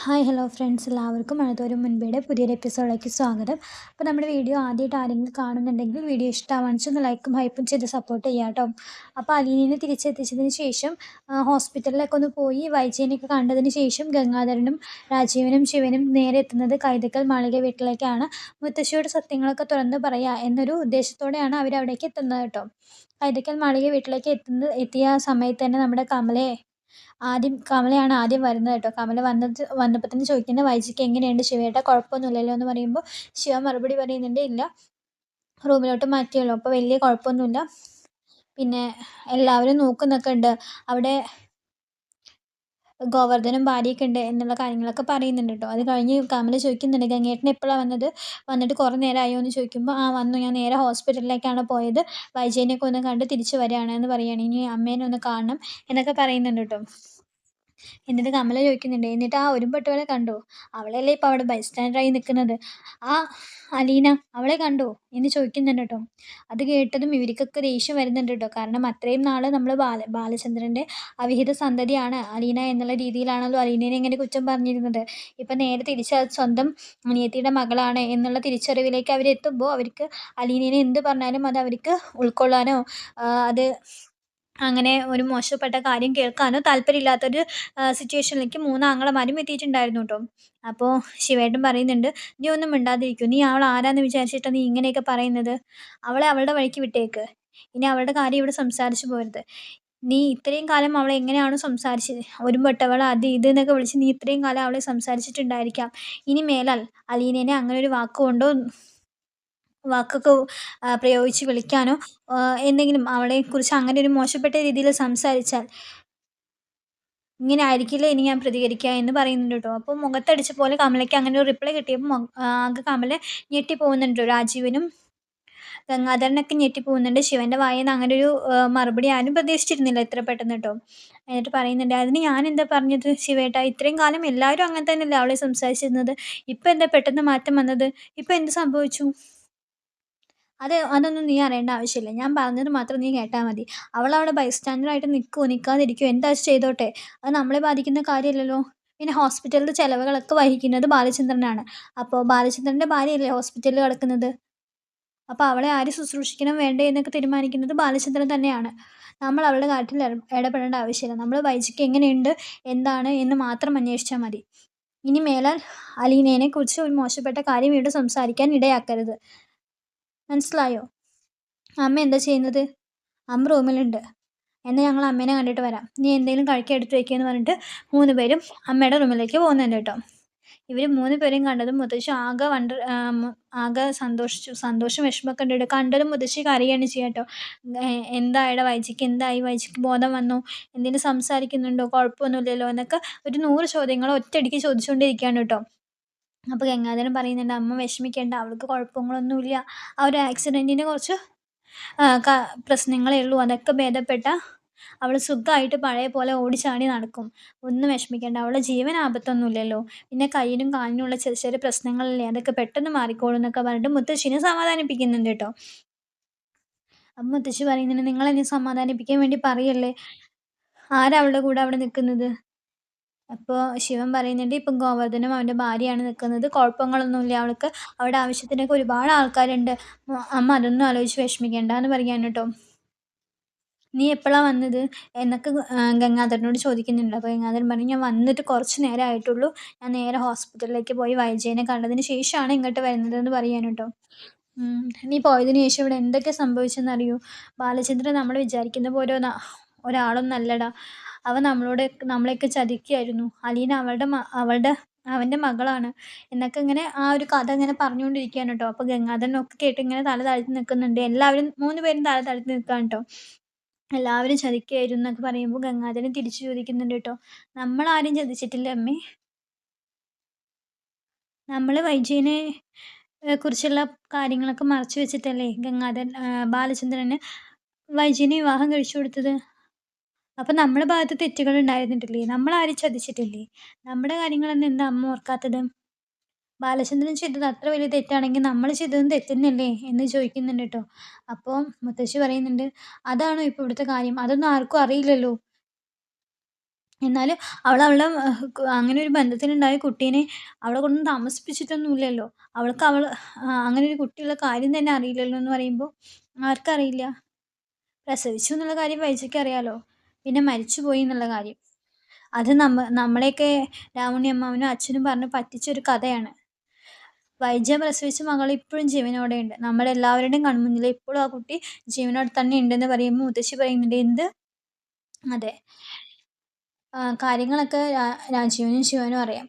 Hi hello friends. എല്ലാവർക്കും മഴതോരും മുൻപേടെ പുതിയൊരു എപ്പിസോഡിലേക്ക് സ്വാഗതം. അപ്പോൾ നമ്മുടെ വീഡിയോ ആദ്യമായിട്ട് ആരെങ്കിലും കാണുന്നുണ്ടെങ്കിൽ വീഡിയോ ഇഷ്ടമാണെന്ന് ഒന്ന് ലൈക്കും ഹൈപ്പും ചെയ്ത് സപ്പോർട്ട് ചെയ്യാം കേട്ടോ. അപ്പോൾ അലീനിനെ തിരിച്ചെത്തിച്ചതിന് ശേഷം ഹോസ്പിറ്റലിലൊക്കെ ഒന്ന് പോയി വൈജയനെയൊക്കെ കണ്ടതിന് ശേഷം ഗംഗാധരനും രാജീവനും ശിവനും നേരെ എത്തുന്നത് കൈതക്കൽ മാളിക വീട്ടിലേക്കാണ്. മുത്തശ്ശിയോട് സത്യങ്ങളൊക്കെ തുറന്ന് പറയുക എന്നൊരു ഉദ്ദേശത്തോടെയാണ് അവരവിടേക്ക് എത്തുന്നത് കേട്ടോ. കൈതക്കൽ മാളിക വീട്ടിലേക്ക് എത്തുന്ന എത്തിയ സമയത്ത് തന്നെ നമ്മുടെ കമലയെ ആദ്യം കമലയാണ് ആദ്യം വരുന്നത് കേട്ടോ. കമല വന്നത് വന്നപ്പോൾ തന്നെ ചോദിക്കുന്നത് വൈജിക്ക് എങ്ങനെയുണ്ട് ശിവേട്ട കുഴപ്പമൊന്നുമില്ലല്ലോ എന്ന് പറയുമ്പോൾ ശിവ മറുപടി പറയുന്നുണ്ട് ഇല്ല റൂമിലോട്ട് മാറ്റിയല്ലോ അപ്പോൾ വലിയ കുഴപ്പമൊന്നുമില്ല. പിന്നെ എല്ലാവരും നോക്കുന്നൊക്കെ ഉണ്ട്. അവിടെ ഗോവർദ്ധനും ഭാര്യയൊക്കെ ഉണ്ട് എന്നുള്ള കാര്യങ്ങളൊക്കെ പറയുന്നുണ്ട് കേട്ടോ. അത് കഴിഞ്ഞ് കമല ചോദിക്കുന്നുണ്ട് ഗംഗേട്ടൻ എപ്പോഴാണ് വന്നത്? വന്നിട്ട് കുറേ നേരമായോ എന്ന് ചോദിക്കുമ്പോൾ ആ വന്നു. ഞാൻ നേരെ ഹോസ്പിറ്റലിലേക്കാണ് പോയത്. വൈജയനെയൊക്കെ ഒന്ന് കണ്ട് തിരിച്ചു വരികയാണ് എന്ന് പറയുകയാണ്. ഇനി അമ്മേനെ ഒന്ന് കാണണം എന്നൊക്കെ പറയുന്നുണ്ട് കേട്ടോ. എന്നിട്ട് കമല ചോദിക്കുന്നുണ്ട് എന്നിട്ട് ആ ഒരുമ്പെട്ടവളെ കണ്ടോ? അവളല്ലേ ഇപ്പോൾ അവിടെ ബൈസ്റ്റാൻഡറായി നിൽക്കുന്നത് ആ അലീന അവളെ കണ്ടോ? എന്ന് ചോദിക്കുന്നുണ്ട് കേട്ടോ. അത് കേട്ടതും ഇവർക്കൊക്കെ ദേഷ്യം വരുന്നുണ്ട് കേട്ടോ. കാരണം അത്രയും നാൾ നമ്മൾ ബാല ബാലചന്ദ്രന്റെ അവിഹിത സന്തതിയാണ് അലീന എന്നുള്ള രീതിയിലാണല്ലോ അലീനയെ ഇങ്ങനെ കുറ്റം പറഞ്ഞിരുന്നത്. ഇപ്പം നേരെ തിരിച്ച് സ്വന്തം അനിയത്തിയുടെ മകളാണ് എന്നുള്ള തിരിച്ചറിവിലേക്ക് അവരെത്തുമ്പോൾ അവർക്ക് അലീനയെ എന്ത് പറഞ്ഞാലും അത് അവർക്ക് ഉൾക്കൊള്ളാനോ അത് അങ്ങനെ ഒരു മോശപ്പെട്ട കാര്യം കേൾക്കാനോ താല്പര്യമില്ലാത്തൊരു സിറ്റുവേഷനിലേക്ക് മൂന്ന് ആങ്ങളമാരും എത്തിയിട്ടുണ്ടായിരുന്നു കേട്ടോ. അപ്പോൾ ശിവേട്ടൻ പറയുന്നുണ്ട് നീ ഒന്നും മിണ്ടാതിരിക്കൂ. നീ അവൾ ആരാന്ന് വിചാരിച്ചിട്ടാണ് നീ ഇങ്ങനെയൊക്കെ പറയുന്നത്? അവളെ അവളുടെ വഴിക്ക് വിട്ടേക്ക്. ഇനി അവളുടെ കാര്യം ഇവിടെ സംസാരിച്ചു പോരുത്. നീ ഇത്രയും കാലം അവളെ എങ്ങനെയാണ് സംസാരിച്ചത് ഒരു പെട്ടവൾ അത് ഇത് എന്നൊക്കെ വിളിച്ച് നീ ഇത്രയും കാലം അവളെ സംസാരിച്ചിട്ടുണ്ടായിരിക്കാം. ഇനി മേലാൽ അലീനേനെ അങ്ങനെ ഒരു വാക്കുകൊണ്ടോ വാക്കൊക്കെ പ്രയോഗിച്ച് വിളിക്കാനോ എന്തെങ്കിലും അവളെക്കുറിച്ച് അങ്ങനെ ഒരു മോശപ്പെട്ട രീതിയിൽ സംസാരിച്ചാൽ ഇങ്ങനെ ആയിരിക്കില്ല ഇനി ഞാൻ പ്രതികരിക്കുക എന്ന് പറയുന്നുണ്ട് കേട്ടോ. അപ്പോൾ മുഖത്തടിച്ച പോലെ കമലയ്ക്ക് അങ്ങനെ ഒരു റിപ്ലൈ കിട്ടിയപ്പോൾ ആകെ കമല ഞെട്ടിപ്പോകുന്നുണ്ട്. രാജീവനും ഗംഗാധരനൊക്കെ ഞെട്ടിപ്പോകുന്നുണ്ട്. ശിവന്റെ വായിൽ നിന്ന് അങ്ങനെ ഒരു മറുപടി ആരും പ്രതീക്ഷിച്ചിരുന്നില്ല ഇത്ര പെട്ടെന്ന് കേട്ടോ. എന്നിട്ട് പറയുന്നുണ്ട് അതിന് ഞാൻ എന്താ പറഞ്ഞത്? ശിവേട്ട ഇത്രയും കാലം എല്ലാവരും അങ്ങനെ തന്നെയല്ലേ അവളെ സംസാരിച്ചിരുന്നത്? ഇപ്പം എന്താ പെട്ടെന്ന് മാറ്റം വന്നത്? ഇപ്പം എന്ത് സംഭവിച്ചു? അത് അതൊന്നും നീ അറിയേണ്ട ആവശ്യമില്ല. ഞാൻ പറഞ്ഞത് മാത്രം നീ കേട്ടാൽ മതി. അവൾ അവിടെ ബൈസ്റ്റാൻഡറായിട്ട് നിൽക്കുമോ നിൽക്കാതിരിക്കുമോ എന്താ ചെയ്തോട്ടെ? അത് നമ്മളെ ബാധിക്കുന്ന കാര്യമില്ലല്ലോ. പിന്നെ ഹോസ്പിറ്റലിലെ ചിലവുകളൊക്കെ വഹിക്കുന്നത് ബാലചന്ദ്രനാണ്. അപ്പോൾ ബാലചന്ദ്രന്റെ ഭാര്യയല്ലേ ഹോസ്പിറ്റലിൽ കിടക്കുന്നത്? അപ്പോൾ അവളെ ആര് ശുശ്രൂഷിക്കണം വേണ്ടേ എന്നൊക്കെ തീരുമാനിക്കുന്നത് ബാലചന്ദ്രൻ തന്നെയാണ്. നമ്മൾ അവളുടെ കാര്യത്തിൽ ഇടപെടേണ്ട ആവശ്യമില്ല. നമ്മൾ വൈജിക്ക് എങ്ങനെയുണ്ട് എന്താണ് എന്ന് മാത്രം അന്വേഷിച്ചാൽ മതി. ഇനി മേലാൽ അലീനയെ കുറിച്ച് ഒരു മോശപ്പെട്ട കാര്യം ഇവിടെ സംസാരിക്കാൻ ഇടയാക്കരുത്. മനസ്സിലായോ? അമ്മ എന്താ ചെയ്യുന്നത്? അമ്മ റൂമിലുണ്ട്. എന്നാൽ ഞങ്ങൾ അമ്മേനെ കണ്ടിട്ട് വരാം. നീ എന്തെങ്കിലും കഴിക്കാൻ എടുത്ത് വയ്ക്കുമെന്ന് പറഞ്ഞിട്ട് മൂന്ന് പേരും അമ്മയുടെ റൂമിലേക്ക് പോകുന്നുണ്ട് കേട്ടോ. ഇവർ മൂന്ന് പേരെയും കണ്ടതും മുത്തശ്ശി ആകെ വണ്ട ആകെ സന്തോഷിച്ചു. സന്തോഷം വിഷമമൊക്കെ ഉണ്ട് കണ്ടതും മുത്തശ്ശി കരയാണ് ചെയ്യുക കേട്ടോ. എന്തായിട വൈജിക്ക്? എന്തായി? വൈജിക്ക് ബോധം വന്നു. എന്തെങ്കിലും സംസാരിക്കുന്നുണ്ടോ? കുഴപ്പമൊന്നുമില്ലല്ലോ എന്നൊക്കെ ഒരു നൂറ് ചോദ്യങ്ങൾ ഒറ്റയടിക്ക് ചോദിച്ചുകൊണ്ടിരിക്കുകയാണ് കേട്ടോ. അപ്പോൾ ഗംഗാധരൻ പറയുന്നുണ്ട് അമ്മ വിഷമിക്കേണ്ട അവൾക്ക് കുഴപ്പങ്ങളൊന്നുമില്ല. ആ ഒരു ആക്സിഡന്റിന് കുറച്ച് പ്രശ്നങ്ങളേ ഉള്ളൂ. അതൊക്കെ ഭേദപ്പെട്ട അവൾ സുഖമായിട്ട് പഴയ പോലെ ഓടിച്ചാടി നടക്കും. ഒന്നും വിഷമിക്കേണ്ട അവളുടെ ജീവൻ ആപത്തൊന്നുമില്ലല്ലോ. പിന്നെ കയ്യിനും കാലിനുമുള്ള ചെറിയ ചെറിയ പ്രശ്നങ്ങളല്ലേ അതൊക്കെ പെട്ടെന്ന് മാറിക്കോളും എന്നൊക്കെ പറഞ്ഞിട്ട് മുത്തശ്ശിനെ സമാധാനിപ്പിക്കുന്നുണ്ട് കേട്ടോ. അപ്പം മുത്തശ്ശി പറയുന്നുണ്ട് നിങ്ങളെന്നെ സമാധാനിപ്പിക്കാൻ വേണ്ടി പറയല്ലേ? ആരാ അവളുടെ കൂടെ അവിടെ നിൽക്കുന്നത്? അപ്പോൾ ശിവൻ പറയുന്നുണ്ട് ഇപ്പം ഗോവർദ്ധനും അവന്റെ ഭാര്യയാണ് നിൽക്കുന്നത്. കുഴപ്പങ്ങളൊന്നുമില്ല. അവൾക്ക് അവിടെ ആവശ്യത്തിനൊക്കെ ഒരുപാട് ആൾക്കാരുണ്ട്. അമ്മ അതൊന്നും ആലോചിച്ച് വിഷമിക്കേണ്ട എന്ന് പറയാണ് കേട്ടോ. നീ എപ്പോഴാണ് വന്നത്? എന്നൊക്കെ ഗംഗാധരനോട് ചോദിക്കുന്നുണ്ട്. അപ്പോൾ ഗംഗാധരൻ പറഞ്ഞു ഞാൻ വന്നിട്ട് കുറച്ച് നേരം ആയിട്ടുള്ളൂ. ഞാൻ നേരെ ഹോസ്പിറ്റലിലേക്ക് പോയി വൈജയനെ കണ്ടതിന് ശേഷമാണ് ഇങ്ങോട്ട് വരുന്നത് എന്ന് പറയാൻ കേട്ടോ. നീ പോയതിന് ശേഷം ഇവിടെ എന്തൊക്കെ സംഭവിച്ചെന്നറിയൂ. ബാലചന്ദ്രൻ നമ്മൾ വിചാരിക്കുന്ന പോലെ ഒരാളൊന്നും അല്ലടാ. അവൻ നമ്മളോട് നമ്മളെയൊക്കെ ചതിക്കുകയായിരുന്നു. അലീന അവളുടെ അവളുടെ അവന്റെ മകളാണ്. എന്നൊക്കെ ഇങ്ങനെ ആ ഒരു കഥ ഇങ്ങനെ പറഞ്ഞുകൊണ്ടിരിക്കുകയാണ് കേട്ടോ. അപ്പോൾ ഗംഗാധരനൊക്കെ കേട്ട് ഇങ്ങനെ തല താഴ്ത്തി നിൽക്കുന്നുണ്ട്. എല്ലാവരും മൂന്ന് പേരും തല താഴ്ത്തി നിൽക്കുകയാണ് കേട്ടോ. എല്ലാവരും ചതിക്കുകയായിരുന്നു എന്നൊക്കെ പറയുമ്പോൾ ഗംഗാധരൻ തിരിച്ചു ചോദിക്കുന്നുണ്ട് കേട്ടോ. നമ്മൾ ആരും ചതിച്ചിട്ടില്ല അമ്മേ? നമ്മൾ വൈജയനെ കുറിച്ചുള്ള കാര്യങ്ങളൊക്കെ മറച്ചു വെച്ചിട്ടല്ലേ ഗംഗാധരൻ ബാലചന്ദ്രന് വൈജയനെ വിവാഹം കഴിച്ചു കൊടുത്തത്? അപ്പം നമ്മുടെ ഭാഗത്ത് തെറ്റുകൾ ഉണ്ടായിരുന്നിട്ടില്ലേ? നമ്മളാരും ചതിച്ചിട്ടില്ലേ? നമ്മുടെ കാര്യങ്ങളൊന്നും എന്താ അമ്മ ഓർക്കാത്തത്? ബാലചന്ദ്രൻ ചെയ്തത് അത്ര വലിയ തെറ്റാണെങ്കിൽ നമ്മൾ ചെയ്തതും തെറ്റുന്നല്ലേ എന്ന് ചോദിക്കുന്നുണ്ട് കേട്ടോ. അപ്പോൾ മുത്തശ്ശി പറയുന്നുണ്ട് അതാണോ ഇപ്പോൾ ഇവിടുത്തെ കാര്യം? അതൊന്നും ആർക്കും അറിയില്ലല്ലോ. എന്നാലും അവൾ അവളെ അങ്ങനെ ഒരു ബന്ധത്തിലുണ്ടായ കുട്ടീനെ അവളെ കൊണ്ടൊന്നും താമസിപ്പിച്ചിട്ടൊന്നും ഇല്ലല്ലോ അവൾക്ക് അവൾ അങ്ങനെ ഒരു കുട്ടിയുള്ള കാര്യം തന്നെ അറിയില്ലല്ലോ എന്ന് പറയുമ്പോൾ ആർക്കറിയില്ല? പ്രസവിച്ചു എന്നുള്ള കാര്യം വൈജയ്ക്ക് അറിയാലോ. പിന്നെ മരിച്ചു പോയി എന്നുള്ള കാര്യം. അത് നമ്മ നമ്മളെയൊക്കെ രാമുണ്ണി അമ്മാവനും അച്ഛനും പറഞ്ഞ് പറ്റിച്ചൊരു കഥയാണ്. വൈജ പ്രസവിച്ച മകൾ ഇപ്പോഴും ജീവനോടെ ഉണ്ട് നമ്മുടെ എല്ലാവരുടെയും കൺമുന്നിൽ ഇപ്പോഴും ആ കുട്ടി ജീവനോടെ തന്നെ ഉണ്ടെന്ന് പറയുമ്പോൾ മുത്തശ്ശി പറയുന്നുണ്ട് എന്ത്? അതെ. കാര്യങ്ങളൊക്കെ രാജീവനും ശിവനും അറിയാം.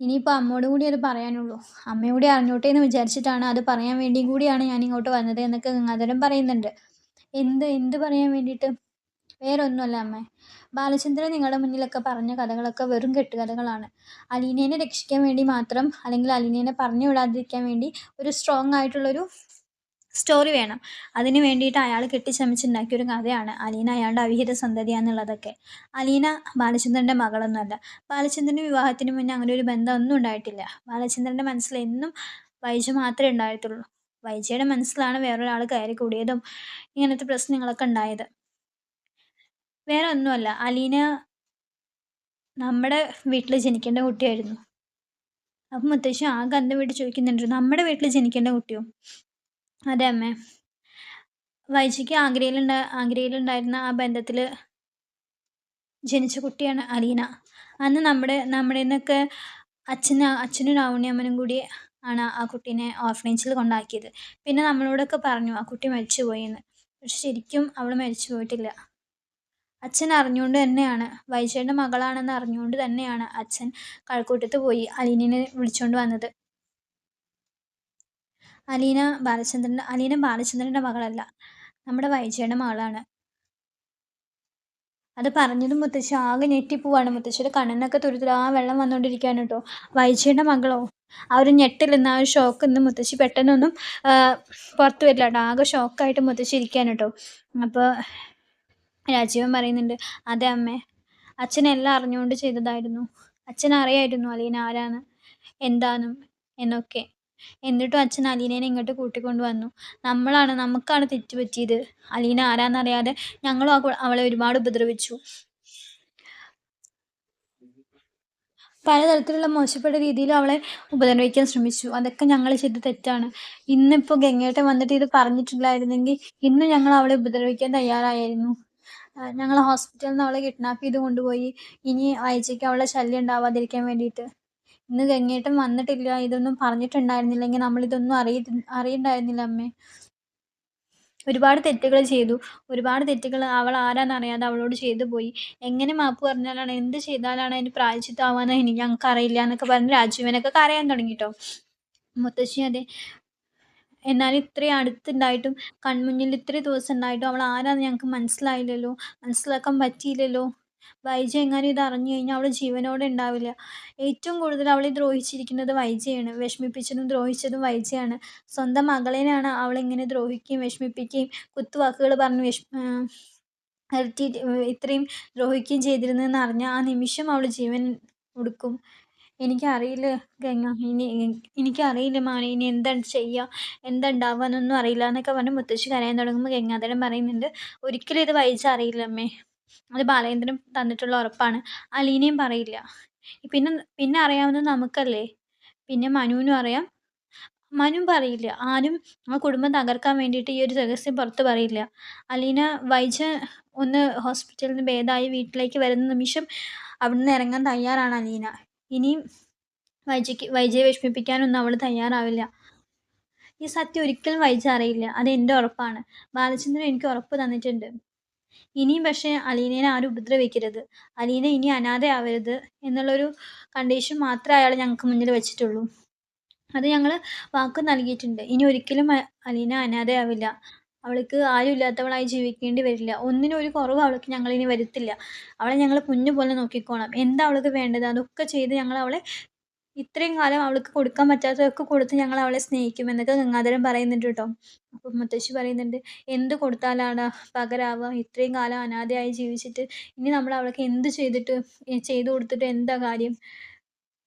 ഇനിയിപ്പോൾ അമ്മയോട് കൂടി അത് പറയാനുള്ളൂ. അമ്മയോടെ അറിഞ്ഞോട്ടെ എന്ന് വിചാരിച്ചിട്ടാണ് അത് പറയാൻ വേണ്ടി കൂടിയാണ് ഞാൻ ഇങ്ങോട്ട് വന്നത് എന്നൊക്കെ ഗംഗാധരൻ പറയുന്നുണ്ട്. എന്ത് എന്ത് പറയാൻ വേണ്ടിയിട്ട്? വേറെ അമ്മ. അമ്മേ ബാലചന്ദ്രൻ നിങ്ങളുടെ മുന്നിലൊക്കെ പറഞ്ഞ കഥകളൊക്കെ വെറും കെട്ടുകഥകളാണ്. അലീനേനെ രക്ഷിക്കാൻ വേണ്ടി മാത്രം അല്ലെങ്കിൽ അലീനേനെ പറഞ്ഞു വിടാതിരിക്കാൻ വേണ്ടി ഒരു സ്ട്രോങ് ആയിട്ടുള്ളൊരു സ്റ്റോറി വേണം. അതിന് വേണ്ടിയിട്ട് അയാൾ കെട്ടിച്ചമച്ചുണ്ടാക്കിയ ഒരു കഥയാണ് അലീന അയാളുടെ അവിഹിത സന്തതിയാന്നുള്ളതൊക്കെ അലീന ബാലചന്ദ്രന്റെ മകളൊന്നുമല്ല. ബാലചന്ദ്രന്റെ വിവാഹത്തിന് മുന്നേ അങ്ങനെ ഒരു ബന്ധം ഒന്നും ഉണ്ടായിട്ടില്ല. ബാലചന്ദ്രന്റെ മനസ്സിൽ എന്നും വൈജു മാത്രമേ ഉണ്ടായിട്ടുള്ളൂ. വൈജയുടെ മനസ്സിലാണ് വേറൊരാൾ കയറി കൂടിയതും ഇങ്ങനത്തെ പ്രശ്നങ്ങളൊക്കെ ഉണ്ടായത്. വേറെ ഒന്നുമല്ല. അലീന നമ്മുടെ വീട്ടിൽ ജനിക്കേണ്ട കുട്ടിയായിരുന്നു. അപ്പം മുത്തശ്ശി ആകെ അന്തം വീട്ടിൽ ചോദിക്കുന്നുണ്ട് നമ്മുടെ വീട്ടിൽ ജനിക്കേണ്ട കുട്ടിയോ? അതെ അമ്മ. വൈജിക്ക് ആഗ്രയിലുണ്ട ആഗ്രയിലുണ്ടായിരുന്ന ആ ബന്ധത്തിൽ ജനിച്ച കുട്ടിയാണ് അലീന. അന്ന് നമ്മുടെ നമ്മുടെ നിന്നൊക്കെ അച്ഛന് അച്ഛനും രാവണിയമ്മനും കൂടി ആണ് ആ കുട്ടീനെ ഓർഫനേജിൽ കൊണ്ടാക്കിയത്. പിന്നെ നമ്മളോടൊക്കെ പറഞ്ഞു ആ കുട്ടി മരിച്ചു പോയെന്ന് പക്ഷെ ശരിക്കും അവൾ മരിച്ചു പോയിട്ടില്ല അച്ഛൻ അറിഞ്ഞുകൊണ്ട് തന്നെയാണ്. വൈജയുടെ മകളാണെന്ന് അറിഞ്ഞുകൊണ്ട് തന്നെയാണ് അച്ഛൻ കഴക്കൂട്ടത്ത് പോയി അലീനയെ വിളിച്ചുകൊണ്ട് വന്നത്. അലീന ബാലചന്ദ്രന്റെ അലീന ബാലചന്ദ്രന്റെ മകളല്ല. നമ്മുടെ വൈജയുടെ മകളാണ്. അത് പറഞ്ഞതും മുത്തശ്ശി ആകെ ഞെട്ടിപ്പോവാണ്. മുത്തശ്ശിയുടെ കണ്ണിനൊക്കെ ആ വെള്ളം വന്നുകൊണ്ടിരിക്കുകയാണ് കേട്ടോ. വൈജയുടെ മകളോ? ആ ഒരു ഞെട്ടിൽ നിന്ന് ആ ഒരു ഷോക്ക് നിന്ന് മുത്തശ്ശി പെട്ടെന്നൊന്നും പുറത്ത് വരില്ല കേട്ടോ. ആകെ ഷോക്കായിട്ട് മുത്തശ്ശി ഇരിക്കുകയാണ് അപ്പോൾ രാജീവൻ പറയുന്നുണ്ട് അതെ അമ്മേ അച്ഛൻ എല്ലാം അറിഞ്ഞുകൊണ്ട് ചെയ്തതായിരുന്നു. അച്ഛൻ അറിയായിരുന്നു അലീന ആരാണ് എന്താണെന്നും എന്നൊക്കെ. എന്നിട്ടും അച്ഛൻ അലീനേനെ ഇങ്ങോട്ട് കൂട്ടിക്കൊണ്ടു വന്നു. നമ്മളാണ് നമുക്കാണ് തെറ്റ് പറ്റിയത് അലീന ആരാന്നറിയാതെ ഞങ്ങളും അവളെ ഒരുപാട് ഉപദ്രവിച്ചു. പലതരത്തിലുള്ള മോശപ്പെട്ട രീതിയിൽ അവളെ ഉപദ്രവിക്കാൻ ശ്രമിച്ചു. അതൊക്കെ ഞങ്ങൾ ചെയ്ത തെറ്റാണ്. ഇന്നിപ്പോൾ ഗംഗേട്ടൻ വന്നിട്ട് ഇത് പറഞ്ഞിട്ടില്ലായിരുന്നെങ്കിൽ ഇന്ന് ഞങ്ങൾ അവളെ ഉപദ്രവിക്കാൻ തയ്യാറായിരുന്നു. ഞങ്ങൾ ഹോസ്പിറ്റലിൽ നിന്ന് അവളെ കിഡ്നാപ്പ് ചെയ്ത് കൊണ്ടുപോയി. ഇനി ആഴ്ചയ്ക്ക് അവളെ ശല്യം ഉണ്ടാവാതിരിക്കാൻ വേണ്ടിയിട്ട് ഇന്ന് ഗംഗേട്ടൻ വന്നിട്ടില്ല. ഇതൊന്നും പറഞ്ഞിട്ടുണ്ടായിരുന്നില്ലെങ്കിൽ നമ്മൾ ഇതൊന്നും അറിയ അറിയണ്ടായിരുന്നില്ല അമ്മേ. ഒരുപാട് തെറ്റുകൾ ചെയ്തു. ഒരുപാട് തെറ്റുകൾ അവൾ ആരാന്നറിയാതെ അവളോട് ചെയ്തു പോയി. എങ്ങനെ മാപ്പ് പറഞ്ഞാലാണ് എന്ത് ചെയ്താലാണ് അതിന് പ്രായച്ചിത്താവാന്ന് ഇനി ഞങ്ങൾക്ക് അറിയില്ല എന്നൊക്കെ പറഞ്ഞ് രാജീവനൊക്കെ കരയാൻ തുടങ്ങി കേട്ടോ മുത്തശ്ശി അതെ എന്നാൽ ഇത്രയും അടുത്തുണ്ടായിട്ടും കൺമുന്നിൽ ഇത്രയും ദിവസം ഉണ്ടായിട്ടും അവൾ ആരാന്ന് ഞങ്ങൾക്ക് മനസ്സിലായില്ലല്ലോ മനസ്സിലാക്കാൻ പറ്റിയില്ലല്ലോ. വൈജ എങ്ങനെ ഇത് അറിഞ്ഞു കഴിഞ്ഞാൽ അവൾ ജീവനോടെ ഉണ്ടാവില്ല. ഏറ്റവും കൂടുതൽ അവളെ ദ്രോഹിച്ചിരിക്കുന്നത് വൈജയാണ്. വിഷമിപ്പിച്ചതും ദ്രോഹിച്ചതും വൈജയാണ്. സ്വന്തം മകളെയാണ് അവളിങ്ങനെ ദ്രോഹിക്കുകയും വിഷമിപ്പിക്കുകയും കുത്തുവാക്കുകൾ പറഞ്ഞ് വിഷ ഇത്രയും ദ്രോഹിക്കുകയും ചെയ്തിരുന്നതെന്ന് അറിഞ്ഞാൽ ആ നിമിഷം അവൾ ജീവൻ കൊടുക്കും. എനിക്കറിയില്ല ഗംഗ ഇനി എനിക്കറിയില്ല മോനെ ഇനി എന്താണ് ചെയ്യുക എന്താ ഉണ്ടാവുക എന്നൊന്നും അറിയില്ല എന്നൊക്കെ പറഞ്ഞ് മുത്തശ്ശി കരയാൻ തുടങ്ങുമ്പോൾ ഗംഗാധരൻ പറയുന്നുണ്ട് ഒരിക്കലും ഇത് വൈജ അറിയില്ല അമ്മേ. അത് ബാലേന്ദ്രൻ തന്നിട്ടുള്ള ഉറപ്പാണ്. അലീനയും പറയില്ല. പിന്നെ പിന്നെ അറിയാവുന്നത് നമുക്കല്ലേ? പിന്നെ മനുവിനും അറിയാം. മനു പറയില്ല. ആരും ആ കുടുംബം തകർക്കാൻ വേണ്ടിയിട്ട് ഈ ഒരു രഹസ്യം പുറത്ത് പറയില്ല. അലീന വൈജ ഒന്ന് ഹോസ്പിറ്റലിൽ നിന്ന് ഭേദമായി വീട്ടിലേക്ക് വരുന്ന നിമിഷം അവിടുന്ന് ഇറങ്ങാൻ തയ്യാറാണ് അലീന. ഇനിയും വൈജയ്ക്ക് വൈജയെ വിഷമിപ്പിക്കാനൊന്നും അവൾ തയ്യാറാവില്ല. ഈ സത്യം ഒരിക്കലും വൈജ അറിയില്ല. അത് എന്റെ ഉറപ്പാണ്. ബാലചന്ദ്രൻ എനിക്ക് ഉറപ്പ് തന്നിട്ടുണ്ട്. ഇനിയും പക്ഷേ അലീനേനെ ആരും ഉപദ്രവിക്കരുത്. അലീന ഇനി അനാഥയാവരുത് എന്നുള്ളൊരു കണ്ടീഷൻ മാത്രമേ അയാൾ ഞങ്ങൾക്ക് മുന്നിൽ വെച്ചിട്ടുള്ളൂ. അത് ഞങ്ങൾ വാക്ക് നൽകിയിട്ടുണ്ട്. ഇനി ഒരിക്കലും അലീന അനാഥയാവില്ല. അവൾക്ക് ആരും ഇല്ലാത്തവളായി ജീവിക്കേണ്ടി വരില്ല. ഒന്നിനും ഒരു കുറവ് അവൾക്ക് ഞങ്ങളിനി വരുത്തില്ല. അവളെ ഞങ്ങൾ കുഞ്ഞു പോലെ നോക്കിക്കോളാം എന്താ അവൾക്ക് വേണ്ടത്? അതൊക്കെ ചെയ്ത് ഞങ്ങൾ അവളെ ഇത്രയും കാലം അവൾക്ക് കൊടുക്കാൻ പറ്റാത്തതൊക്കെ കൊടുത്ത് ഞങ്ങൾ അവളെ സ്നേഹിക്കും എന്നൊക്കെ ഗംഗാധരൻ പറയുന്നുണ്ട് കേട്ടോ. അപ്പം മുത്തശ്ശി പറയുന്നുണ്ട് എന്ത് കൊടുത്താലാണ് പകരാവുക? ഇത്രയും കാലം അനാഥയായി ജീവിച്ചിട്ട് ഇനി നമ്മൾ അവൾക്ക് എന്ത് ചെയ്തിട്ട് ചെയ്തു കൊടുത്തിട്ട് എന്താ കാര്യം?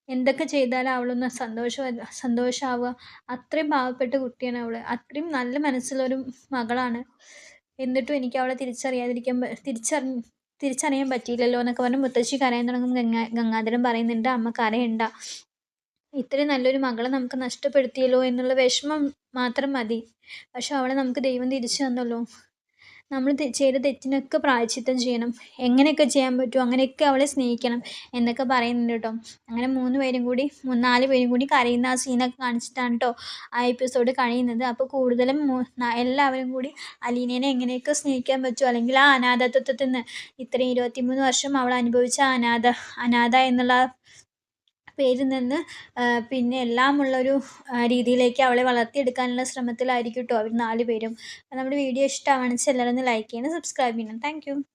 എന്തൊക്കെ ചെയ്താലും അവളൊന്ന് സന്തോഷം സന്തോഷമാവുക അത്രയും പാവപ്പെട്ട കുട്ടിയാണ് അവൾ. അത്രയും നല്ല മനസ്സുള്ളൊരു മകളാണ്. എന്നിട്ടും എനിക്ക് അവളെ തിരിച്ചറിയാതിരിക്കാൻ തിരിച്ചറി തിരിച്ചറിയാൻ പറ്റിയില്ലല്ലോ എന്നൊക്കെ പറഞ്ഞ് മുത്തശ്ശി കരയാൻ തുടങ്ങും. ഗംഗാ ഗംഗാധരൻ പറയുന്നുണ്ട് അമ്മ കരയണ്ട. ഇത്രയും നല്ലൊരു മകളെ നമുക്ക് നഷ്ടപ്പെടുത്തിയല്ലോ എന്നുള്ള വിഷമം മാത്രം മതി. പക്ഷെ അവളെ നമുക്ക് ദൈവം തിരിച്ചു തന്നല്ലോ. നമ്മൾ ചെയ്ത തെറ്റിനൊക്കെ പ്രായച്ചിത്തം ചെയ്യണം. എങ്ങനെയൊക്കെ ചെയ്യാൻ പറ്റുമോ അങ്ങനെയൊക്കെ അവളെ സ്നേഹിക്കണം എന്നൊക്കെ പറയുന്നുണ്ട് കേട്ടോ. അങ്ങനെ മൂന്ന് പേരും കൂടി നാല് പേരും കൂടി കരയുന്ന ആ സീനൊക്കെ കാണിച്ചിട്ടാണ് കേട്ടോ ആ എപ്പിസോഡ് കഴിയുന്നത്. അപ്പോൾ കൂടുതലും എല്ലാവരും കൂടി അലീനേനെ എങ്ങനെയൊക്കെ സ്നേഹിക്കാൻ പറ്റുമോ അല്ലെങ്കിൽ ആ അനാഥത്വത്തിൽ നിന്ന് ഇത്രയും ഇരുപത്തിമൂന്ന് വർഷം അവൾ അനുഭവിച്ച അനാഥ അനാഥ എന്നുള്ള പേരിൽ നിന്ന് പിന്നെ എല്ലാമുള്ളൊരു രീതിയിലേക്ക് അവളെ വളർത്തിയെടുക്കാനുള്ള ശ്രമത്തിലായിരിക്കും കേട്ടോ അവർ നാല് പേരും. നമ്മുടെ വീഡിയോ ഇഷ്ടമാണെന്ന് വെച്ചാൽ എല്ലാവരും ഒന്ന് ലൈക്ക് ചെയ്യണം സബ്സ്ക്രൈബ് ചെയ്യണം. താങ്ക്